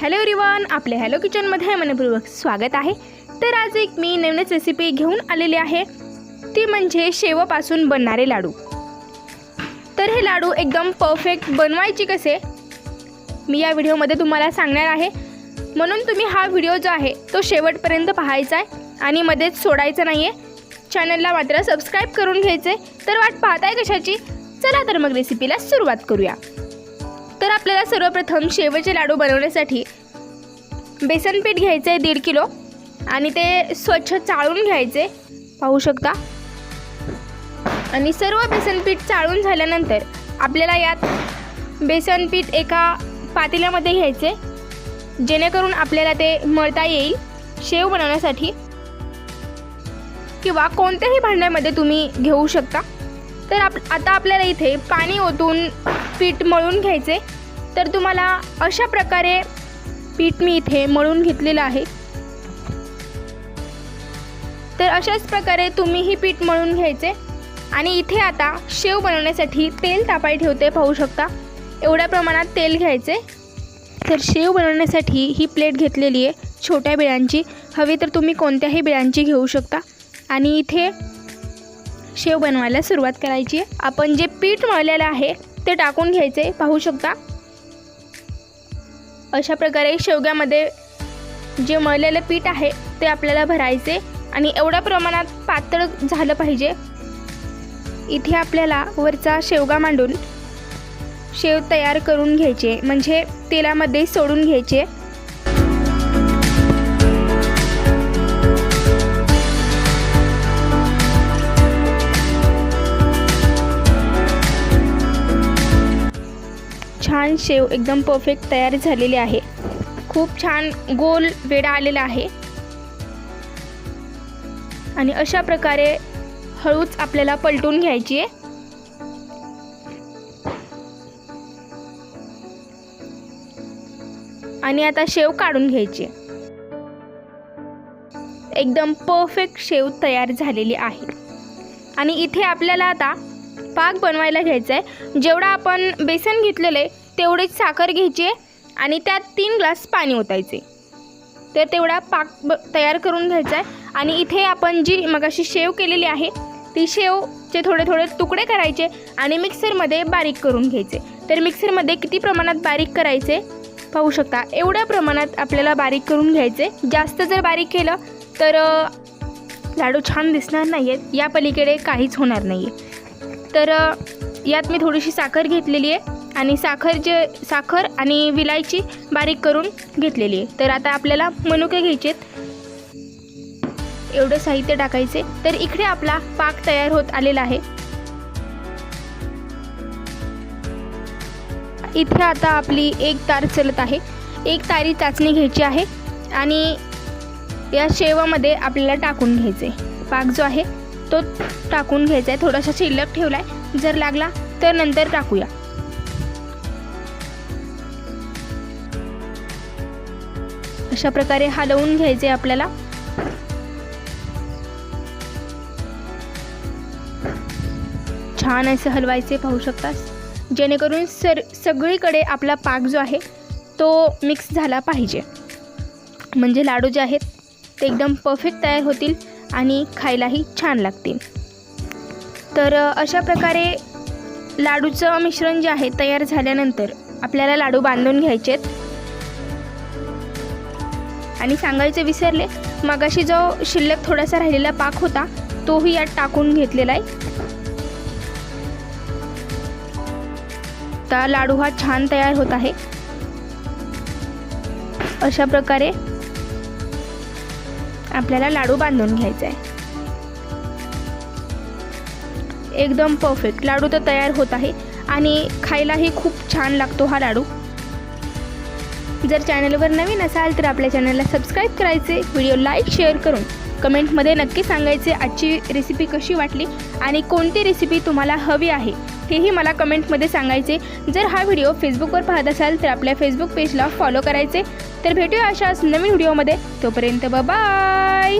Hello रिवान आपल्या hello किचनमध्ये मनपूर्वक स्वागत आहे. तर आज एक मी नवीनच रेसिपी घेऊन आलेली आहे. ती म्हणजे शेवापासून बनणारे लाडू. तर हे लाडू एकदम परफेक्ट बनवायचे कसे? मी या व्हिडिओमध्ये तुम्हाला सांगणार आहे. म्हणून तुम्ही हा व्हिडिओ जो आहे तो शेवटपर्यंत पाहायचा आहे आणि मध्येच सोडायचा नाही आहे चॅनलला मात्र सबस्क्राईब करून घ्यायचे तर वाट पाहताय कशाची? चला तर मग रेसिपीला सुरुवात करूया. आपल्याला सर्वप्रथम शेवचे लाडू बनवण्यासाठी बेसन पीठ घ्यायचं आहे दीड किलो आणि ते स्वच्छ चाळून घ्यायचे. पाहू शकता? आणि सर्व बेसन पीठ चाळून झाल्यानंतर आपल्याला यात बेसन पीठ एका पातेल्यामध्ये घ्यायचे. जेणेकरून आपल्याला ते मळता येईल शेव बनवण्यासाठी. किंवा कोणत्याही भांड्यामध्ये तुम्ही घेऊ शकता. तर आप आता आपल्याला इथे पाणी ओतून पीठ मळून घ्यायचे. तर तुम्हाला अशा प्रकारे पीठ मी इथे मळून घेतलेलं आहे. तर अशाच प्रकारे तुम्ही ही पीठ मळून घ्यायचे आणि इथे आता शेव बनवण्यासाठी तेल तापाय ठेवते पाहू शकता. एवढ्या प्रमाणात तेल घ्यायचे. तर शेव बनवण्यासाठी ही प्लेट घेतलेली आहे छोट्या बिळांची. हवी तर तुम्ही कोणत्याही बिळांची घेऊ शकता. आणि इथे शेव बनवायला सुरुवात करायची आहे. आपण जे पीठ मळलेलं आहे ते टाकून घ्यायचे पाहू शकता. अशा प्रकारे शेवग्यामध्ये जे मळलेलं पीठ आहे ते आपल्याला भरायचे आणि एवढ्या प्रमाणात पातळ झालं पाहिजे. इथे आपल्याला वरचा शेवगा मांडून शेव तयार करून घ्यायचे. म्हणजे तेलामध्ये सोडून घ्यायचे. शेव एकदम परफेक्ट तयार झालेली आहे. खूप छान गोल वेडा आलेला आहे. आणि अशा प्रकारे हळूच आपल्याला पलटून घ्यायची आहे. आणि आता शेव काढून घ्यायची आहे. एकदम परफेक्ट शेव तयार झालेली आहे. आणि इथे आपल्याला आता पाक बनवायला घ्यायचा आहे जेवढा आपण बेसन घेतलेलं आहे तेवढीच साखर घ्यायची आहे आणि त्यात तीन ग्लास पाणी ओतायचे. तर तेवढा पाक ब तयार करून घ्यायचा आहे. आणि इथे आपण जी मगाशी शेव केलेली आहे ती शेवचे थोडे थोडे तुकडे करायचे आणि मिक्सरमध्ये बारीक करून घ्यायचे. तर मिक्सरमध्ये किती प्रमाणात बारीक करायचे? पाहू शकता एवढ्या प्रमाणात आपल्याला बारीक करून घ्यायचे. जास्त जर बारीक केलं तर लाडू छान दिसणार नाही आहेत या पलीकडे काहीच होणार नाही आहे तर यात मी थोडीशी साखर घेतलेली आहे. आणि साखर जे साखर आणि विलायची बारीक करून घेतलेली आहे. तर आता आपल्याला मनुके घ्यायचे एवढं साहित्य टाकायचे. तर इकडे आपला पाक तयार होत आलेला आहे. इथे आता आपली एक तार चलत आहे. एक तारी चाचणी घ्यायची आहे आणि या शेवामध्ये आपल्याला टाकून घ्यायचे. पाक जो आहे तो टाकून घ्यायचा आहे. थोडासा शिल्लक ठेवला आहे जर लागला तर नंतर टाकूया. अशा प्रकारे हलवून घ्यायचे आपल्याला. छान असं हलवायचे पाहू शकतास. जेणेकरून सर सगळीकडे आपला पाक जो आहे तो मिक्स झाला पाहिजे. म्हणजे लाडू जे आहेत ते एकदम परफेक्ट तयार होतील आणि खायलाही छान लागतील. तर अशा प्रकारे लाडूचं मिश्रण जे आहे तयार झाल्यानंतर आपल्याला लाडू बांधून घ्यायचे आहेत आणि सांगायचे विसरले. मगाशी जो शिल्लक थोडासा राहिलेला पाक होता तोही यात टाकून घेतलेला आहे. आता लाडू हा छान तयार होत आहे. अशा प्रकारे आपल्याला लाडू बांधून घ्यायचा आहे. एकदम परफेक्ट लाडू तर तयार होत आहे आणि खायलाही खूप छान लागतो हा लाडू. जर चॅनलवर नवीन असाल तर आपल्या चॅनलला सबस्क्राईब करायचे व्हिडिओ लाईक शेअर करून कमेंटमध्ये नक्की सांगायचे आजची रेसिपी कशी वाटली आणि कोणती रेसिपी तुम्हाला हवी आहे हेही मला कमेंटमध्ये सांगायचे. जर हा व्हिडिओ फेसबुकवर पाहत असाल तर आपल्या फेसबुक पेजला फॉलो करायचे. तर भेटूया अशाच नवीन व्हिडिओमध्ये. तोपर्यंत बाय